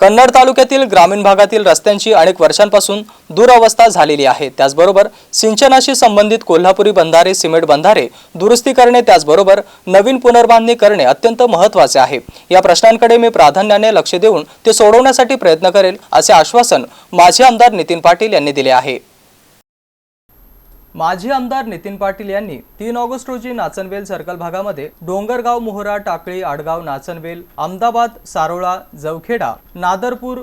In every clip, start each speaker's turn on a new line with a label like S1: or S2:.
S1: कन्नड तालुक्यातील ग्रामीण भागातील रस्त्यांची अनेक वर्षांपासून दुरावस्था झालेली आहे. त्याचबरोबर सिंचनाशी संबंधित कोल्हापुरी बंधारे सिमेंट बंधारे दुरुस्ती करणे त्याचबरोबर नवीन पुनर्बांधणी करणे अत्यंत महत्त्वाचे आहे. या प्रश्नांकडे मी प्राधान्याने लक्ष देऊन ते सोडवण्यासाठी प्रयत्न करेल असे आश्वासन माजी आमदार नितीन पाटील यांनी दिले आहे. माजी आमदार नितीन पाटील यांनी तीन ऑगस्ट रोजी नाचनवेल सर्कल भागामध्ये डोंगरगाव मोहरा टाकळी आडगाव नाचनवेल अहमदाबाद सारोळा जवखेडा नादरपूर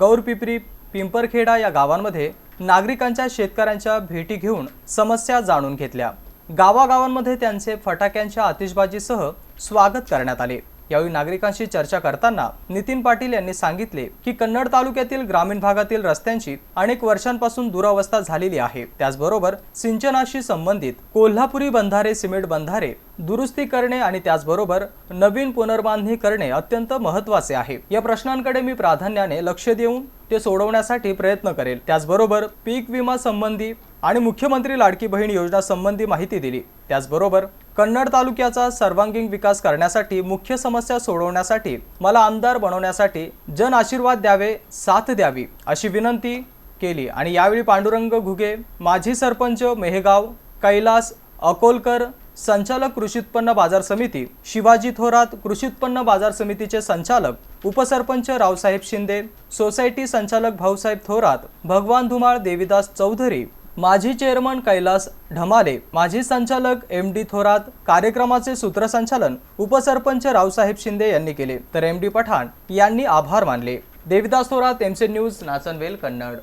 S1: गौरपिपरी पिंपरखेडा या गावांमध्ये नागरिकांच्या शेतकऱ्यांच्या भेटी घेऊन समस्या जाणून घेतल्या. गावागावांमध्ये त्यांचे फटाक्यांच्या आतिषबाजीसह स्वागत करण्यात आले. यावेळी नागरिकांशी चर्चा करताना नितीन पाटील यांनी सांगितले की कन्नड तालुक्यातील ग्रामीण भागातील रस्त्यांची अनेक वर्षांपासून दुरावस्था झालेली आहे. त्याचबरोबर सिंचनाशी संबंधित कोल्हापुरी बंधारे सिमेंट बंधारे दुरुस्ती करणे आणि त्याचबरोबर नवीन पुनर्बांधणी करणे अत्यंत महत्त्वाचे आहे. या प्रश्नांकडे मी प्राधान्याने लक्ष देऊन ते सोडवण्यासाठी प्रयत्न करेल. त्याचबरोबर पीक विमा संबंधी आणि मुख्यमंत्री लाडकी बहीण योजना संबंधी माहिती दिली. त्याचबरोबर कन्नड तालुक्याचा सर्वांगीण विकास करण्यासाठी मुख्य समस्या सोडवण्यासाठी मला आमदार बनवण्यासाठी जन आशीर्वाद द्यावे साथ द्यावी अशी विनंती केली. आणि यावेळी पांडुरंग घुगे माजी सरपंच मेहगाव कैलास अकोलकर संचालक कृषी उत्पन्न बाजार समिती शिवाजी थोरात कृषी उत्पन्न बाजार समितीचे संचालक उपसरपंच रावसाहेब शिंदे सोसायटी संचालक भाऊसाहेब थोरात भगवान धुमाळ देविदास चौधरी माजी चेअरमन कैलास ढमाले माजी संचालक एम डी थोरात कार्यक्रमाचे सूत्रसंचालन उपसरपंच रावसाहेब शिंदे यांनी केले. तर एम डी पठाण यांनी आभार मानले. देविदास थोरात एमसे न्यूज नाचनवेल कन्नड.